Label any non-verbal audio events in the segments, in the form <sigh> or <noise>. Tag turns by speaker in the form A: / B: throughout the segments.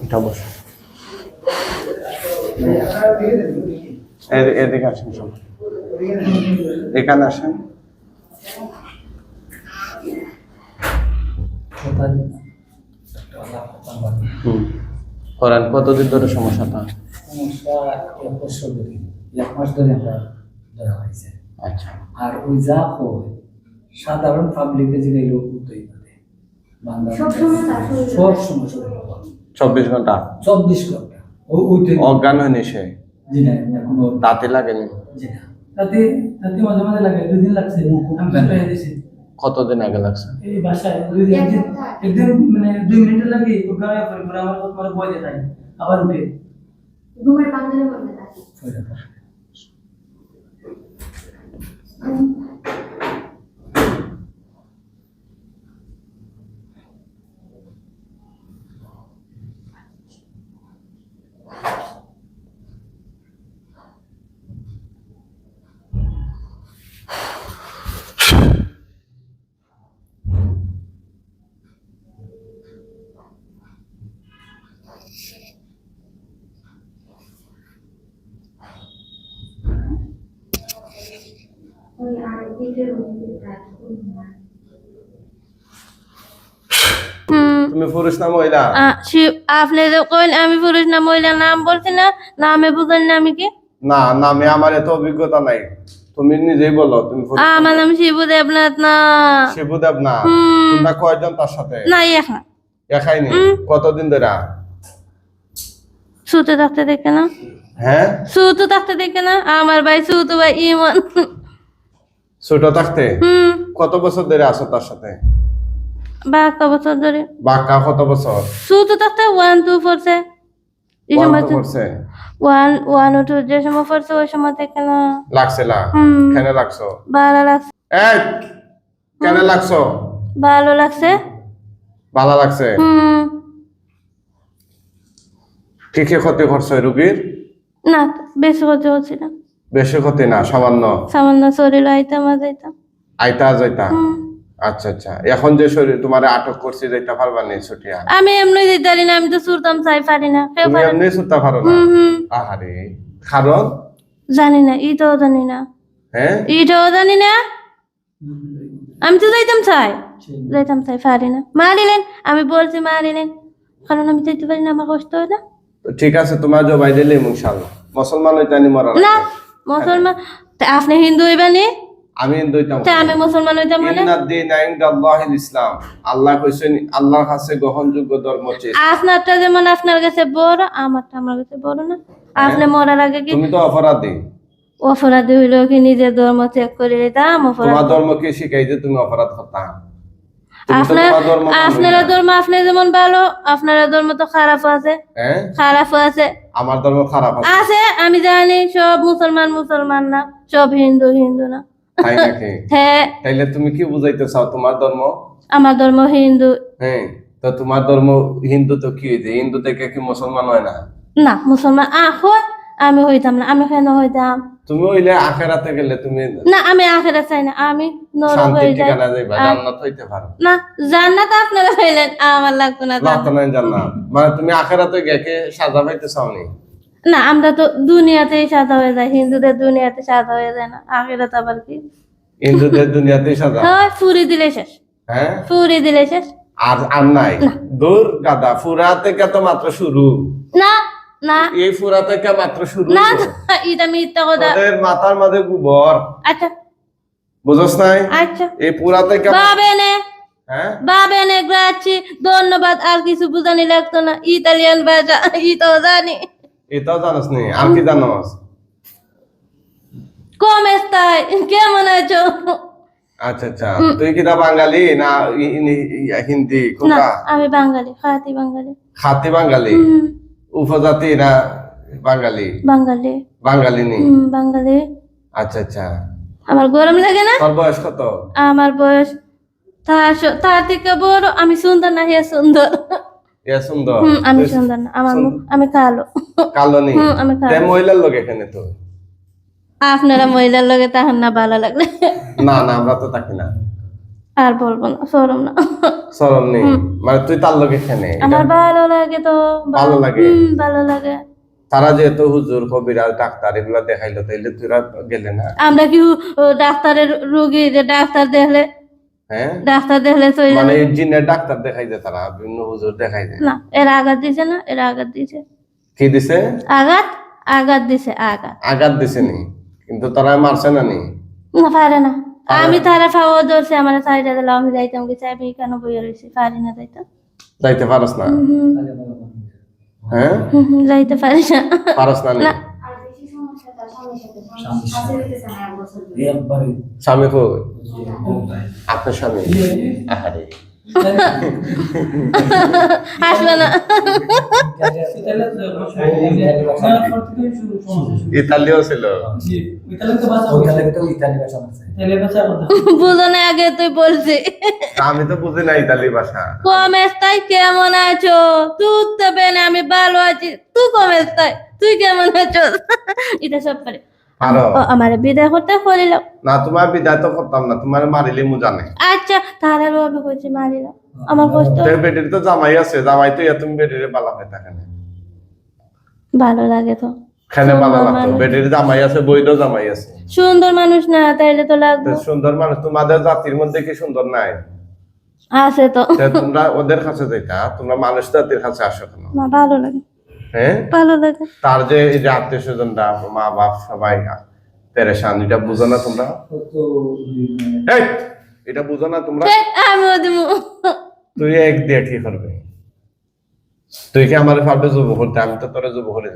A: ওইটা বসো। এ- এদিকে আসেন সব এখানে আসেন। কতদিন ধরে সমস্যাটা
B: সমস্যা এক বছর ধরে। এক মাস ধরে আমরা ধরা হয়েছে।
A: আচ্ছা।
B: আর ওই যা হয় সাধারণ পাবলিকে যে লোক সব সময় শরীরে হয়।
A: চব্বিশ ঘণ্টা।
B: চব্বিশ ঘণ্টা। ও-
A: অজ্ঞান হয়নি সে?
B: জি না
A: এখনও লাগেনি।
B: জি না। তাতে তাতে মাঝে মাঝে লাগে দুই দিন লাগছে আমি
A: কতদিন আগে লাগছে?
B: এই বাসায় একদিন একদিন মানে দুই মিনিট লাগে ওখানে পরে পরে আমার তোমার বই দেখাই আবার উঠে।
C: ঘুমের বান্ধবের থাকে।
A: তুমি পুরুষ না মহিলা?
D: আপনি যে কইন আমি পুরুষ না মহিলা নাম বলছি না নামে বুঝেন না আমি কি?
A: না নামে আমার এত অভিজ্ঞতা নাই। তুমি নিজেই বলো তুমি
D: আমার নাম শিবু দেবনাথ না।
A: শিবুদেব না
D: হুম।
A: তোমরা কয়জন তার সাথে?
D: না।
A: কতদিন ধরে?
D: সুতো থাকতে দেখে না।
A: হ্যাঁ?
D: সুতো থাকতে দেখে না আমার ভাই সুতো ভাই ইমন।
A: ছোট থাকতে? কত বছর ধরে আছো তার সাথে?
D: বাক্কা বছর ধরে?
A: বাক্কা কত বছর?
D: সুতো থাকতে ওয়ান টু
A: ওয়ান
D: ওয়ান যে সময় পড়ছে ওই সময় থেকে না
A: লাগছে না। কেন লাগছো?
D: ভালো লাগছে।
A: এই কেন লাগছো?
D: ভালো লাগছে।
A: ভালো লাগছে?
D: হুম।
A: কি কি ক্ষতি করছ রুগীর?
D: না বেশি হতে হচ্ছে না।
A: বেশি ক্ষতি না সামান্য?
D: সামান্য শরীর আইতাম আর যাইতাম
A: আইতা যাইতা? আচ্ছা আচ্ছা। এখন যে শরীর তোমার আটক করছি যাইতা পারবা নি ছুটিয়া?
D: আমি এমনি পারি না আমি তো সুরতাম চাই পারি না কেউ পারে
A: এমনি ছুটতে পারো না? আহারে। কারণ?
D: জানি না ইটাও জানি না।
A: হ্যাঁ?
D: ইটাও জানি না। আমি তো যাইতাম চাই। যাইতাম চাই পারি না। মারিলেন আমি বলছি মারিলেন কারণ আমি যাইতে পারি না আমার কষ্ট হয় না।
A: ঠিক আছে তোমার জবাই দিলে ইনশাআল্লাহ মুসলমান হইতানি মরা
D: না মুসলমান তা আপনি হিন্দু হইবানি
A: আমি
D: তা আমি মুসলমান হইতাম মানে?
A: ইনদাল্লাহিল ইসলাম। আল্লাহ কইছেন আল্লাহর কাছে গ্রহণযোগ্য ধর্ম হচ্ছে
D: আপনারটা যেমন আপনার কাছে বড় আমারটা আমার কাছে বড় না। আপনি মরার আগে কি?
A: তুমি তো অপরাধী।
D: অপরাধী হইলেও কি নিজের ধর্ম ত্যাগ করে দিতাম? অপরাধ
A: তোমার ধর্ম কি শিখাই যে তুমি অপরাধ করতা। তুমি তো
D: আপনার আপনারা ধর্ম আপনি যেমন ভালো আপনারা ধর্ম তো খারাপ আছে।
A: হ্যাঁ?
D: খারাপ আছে।
A: আমার ধর্ম খারাপ আছে।
D: আছে আমি জানি সব মুসলমান মুসলমান না সব হিন্দু হিন্দু না। <laughs> হ্যাঁ।
A: তাইলে তুমি কি বুঝাইতে চাও তোমার ধর্ম?
D: আমার ধর্ম হিন্দু।
A: হ্যাঁ তো তোমার ধর্ম হিন্দু তো কি হয়েছে হিন্দু থেকে কি মুসলমান হয় না?
D: না মুসলমান আহ আমি হইতাম না আমি কেন হইতাম?
A: তুমি হইলে আখেরাতে গেলে তুমি
D: না আমি আখেরা চাই না আমি নরক হয়ে যাই।
A: জান্নাত হইতে পারো।
D: না জান্নাত আপনারা পাইলেন আমার লাগতো না জান্নাত।
A: লাভ নাই জান্নাত। মানে তুমি আখেরাতে গেকে সাজা পাইতে চাওনি
D: না আমরা তো দুনিয়াতেই সাদা হয়ে যায় হিন্দুদের দুনিয়াতে সাদা হয়ে যায় না আখেরাত আবার কি?
A: হিন্দুদের দুনিয়াতেই সাজা?
D: হয় ফুরি দিলে শেষ।
A: হ্যাঁ?
D: ফুরি দিলে শেষ।
A: আর আর নাই? দূর গাদা ফুরা থেকে তো মাত্র শুরু।
D: না না।
A: এই ফুরা থেকে মাত্র শুরু
D: না না, এটা মিথ্যা কথা।
A: ওদের মাথার মাঝে গোবর।
D: আচ্ছা।
A: বুঝস নাই?
D: আচ্ছা।
A: এই পুরা থেকে
D: বাবেনে
A: হ্যাঁ?
D: বাবেনে গ্রাচি ধন্যবাদ আর কিছু বুঝানি লাগতো না। ইতালিয়ান ভাষা ই তো জানি।
A: এটাও জানোস নি? আর কি জানোস?
D: কম এস্তাই কেমন আছো?
A: আচ্ছা আচ্ছা। তুই কিনা বাঙালি না হিন্দি?
D: না আমি বাঙালি খাতি বাঙালি।
A: খাতি বাঙালি? উপজাতি বাঙালি?
D: বাঙালি।
A: বাঙালি আচ্ছা আচ্ছা।
D: আমার গরম লাগে না?
A: তোর বয়স কত?
D: আমার বয়স তার তার থেকে বড় আমি সুন্দর না হে সুন্দর। হুম, আমি সুন্দর না আমার আমি কালো। আমি কালো।
A: মহিলার লোক এখানে তো?
D: আপনারা মহিলার লগে তাহার না ভালো লাগলে?
A: না না আমরা তো থাকি না।
D: আর বলব না সরম না।
A: সরম নেই। মানে তুই তার লোক এখানে
D: আমার ভালো লাগে তো
A: ভালো লাগে?
D: ভালো লাগে।
A: তারা যেহেতু হুজুর কবিরাজ ডাক্তার এগুলা দেখাইলো তাইলে গেলে না?
D: আমরা কি ডাক্তারের রোগী? যে ডাক্তার দেখলে
A: হ্যাঁ?
D: ডাক্তার দেখলে
A: মানে জিনের ডাক্তার দেখাই তারা বিভিন্ন হুজুর দেখাই
D: না এর আঘাত দিছে না এর আঘাত দিছে।
A: কি দিছে?
D: আঘাত? আঘাত দিছে আঘাত।
A: আঘাত দিছে নি। কিন্তু তারা মারছে না নি?
D: না পারে না। আমি তারা ফাওয়া ধরছে আমার সাইডে দিলাম আমি যাইতাম কি চাই আমি কেন বইয়া রইছি? পারি না যাইতাম
A: যাইতে পারস না?
D: হুম,
A: হ্যাঁ?
D: যাইতে পারি না।
A: পারস না না।
C: স্বামী
A: আপনার স্বামী? আহারে।
D: না আগে তুই
A: আমি তো বুঝি না ইতালি ভাষা।
D: কম এস্তাই কেমন আছো তুই তো বেনে আমি ভালো আছি তুই কম এস্তাই তুই কেমন আছো এটা সব পারে আমার বিদায় করতে করিল
A: না তোমার বিদায় তো করতাম না তোমার মারিলে মু জানে।
D: আচ্ছা তাহলে আমি কইছি মারিল। আমার কষ্ট।
A: বেটির তো জামাই আছে জামাই তো তুমি বেটির বালা হয় থাকে না
D: ভালো লাগে তো।
A: খেলে বালা
D: সুন্দর
A: লাগতো।
D: মানুষ।
A: বেটির জামাই আছে বইরও জামাই আছে।
D: সুন্দর মানুষ না তাইলে তো
A: তো
D: লাগবে
A: সুন্দর মানুষ তোমাদের জাতির মধ্যে কি সুন্দর নাই?
D: আছে তো।
A: তোমরা ওদের কাছে যাইতা তোমরা মানুষ জাতির কাছে আসো কেন?
D: ভালো লাগে।
A: হ্যাঁ?
D: ভালো লাগে।
A: তার যে এই যে আত্মীয় স্বজনরা মা বাপ সবাই পেরেশান এটা বুঝো না তোমরা? এটা বুঝো না তোমরা? তুই এক দিয়ে কি করবে। তুই কি আমার পারবে যুব করতে? আমি তো তোরা যুব করে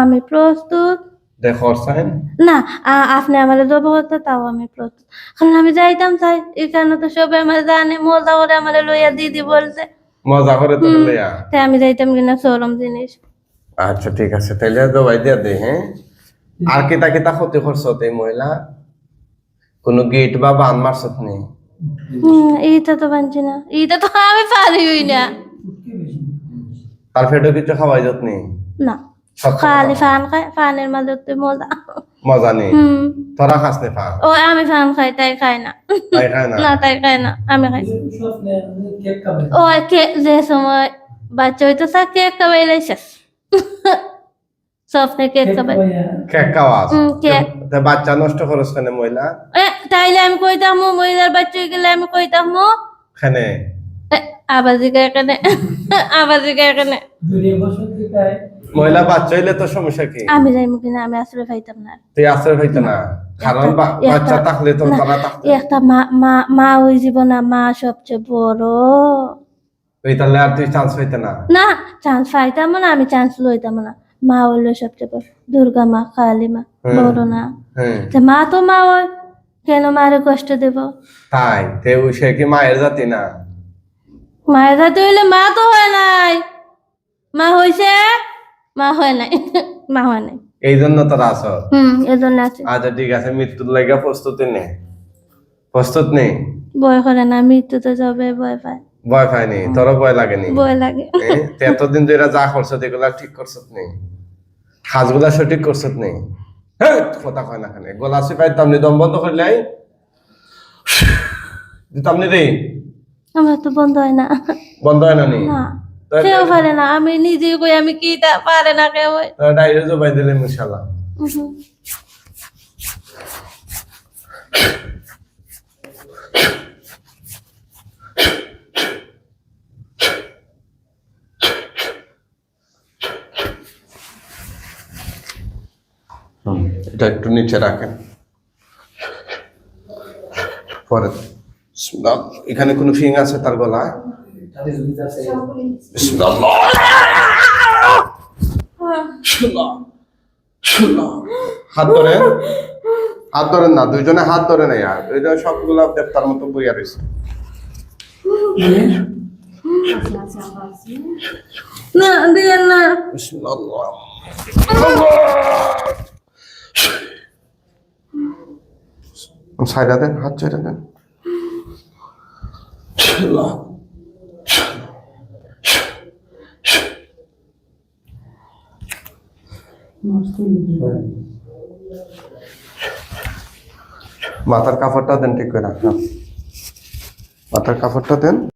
D: আমি প্রস্তুত।
A: দেখ সাইন।
D: না আপনি আমার জব করতে তাও আমি প্রস্তুত। কারণ আমি যাইতাম চাই এখানে তো সবাই আমার জানে মজা করে আমার লইয়া দিদি বলছে।
A: মজা করে তো লইয়া।
D: তাই আমি যাইতাম কিনা সরম জিনিস।
A: আচ্ছা ঠিক আছে। তাইলে জবাই দিয়া দে হ্যাঁ? আর কিতা কিতা ক্ষতি করছ এই মহিলা? কোন গেট বা বান মারছত নেই
D: হুম, এইটা তো বানছি না। এইটা তো আমি পারিই না।
A: তার ফেটে কিছু খাওয়াই যত নেই
D: না। খালি ফান খাই ফানের মাঝে তো মজা।
A: মজা নেই তোরা খাস নে ফা
D: ও আমি ফান খাই তাই খাই না।
A: তাই খায় না?
D: না তাই খাই না আমি খাই।
B: কেক
D: ও কে যে সময় বাচ্চা হইতো সা কেক খাবাইলে শেষ। স্বপ্নে কেক খাবাই
A: কেক খাওয়াস
D: কেক।
A: বাচ্চা নষ্ট করস কেন মহিলা?
D: তাইলে আমি কইতাম মো মহিলার বাচ্চা গেলে আমি কইতাম
A: খানে
D: আবার জিগা এখানে আবার জিগা এখানে
B: দুনিয়া বছর থেকে
A: মহিলা বাচ্চা হইলে তো সমস্যা কি?
D: আমি যাইমু কিনা? আমি আসলে পাইতাম না।
A: তুই আশ্রয় হইতো না? কারণ
D: একটা-
A: বাচ্চা থাকলে তো তারা থাকতো।
D: একটা মা মা মা ওই জীবন মা সবচেয়ে বড়।
A: তুই তাহলে আর তুই চান্স হইতে না।
D: না চান্স পাইতাম না আমি চান্স লইতাম না। মা হইল সবচেয়ে বড় দুর্গা মা কালী মা বড় না।
A: হ্যাঁ।
D: মা তো মা হয় কেন মারে কষ্ট দেব?
A: তাই তে ওই সে কি মায়ের জাতি না?
D: মায়ের হাতে হইলে মা তো হয় নাই। মা হইছে মা হয় নাই মা হয় নাই।
A: এই জন্য তোরা আস
D: হুম এজন্য আছে।
A: আচ্ছা ঠিক আছে মৃত্যুর লাগে প্রস্তুতি নে। প্রস্তুত নেই
D: ভয় করে না মৃত্যু তো যাবে ভয় পায়।
A: ভয় পাইনি তোর ভয় লাগেনি
D: ভয় লাগে।
A: এতদিন ধরে যা করছ এগুলা ঠিক করছত নেই কাজগুলা সঠিক করছত নেই হেই, কথা কয় না খানে গলা চিপাই তামনি দম বন্ধ করলে তামনি রে
D: আমার তো বন্ধ হয় না।
A: বন্ধ হয় না নি?
D: না কেউ পারে না। আমি নিজে কই আমি কি পারে না কেউ
A: ডাইরে জবাই দিলে ইনশাল্লাহ এটা একটু নিচে রাখেন। পরে এখানে কোনো ফিং আছে তার গলায়। হাত ধরে হাত ধরেন না দুইজনে হাত ধরে নাই আর যে সবগুলা দেবতার মতো বইয়া রয়েছে।
D: না দিয়েন না।
A: সাইডা দেন হাত ছেড়ে দেন। মাথার কাপড়টা দেন ঠিক করে রাখলাম। মাথার কাপড়টা দেন।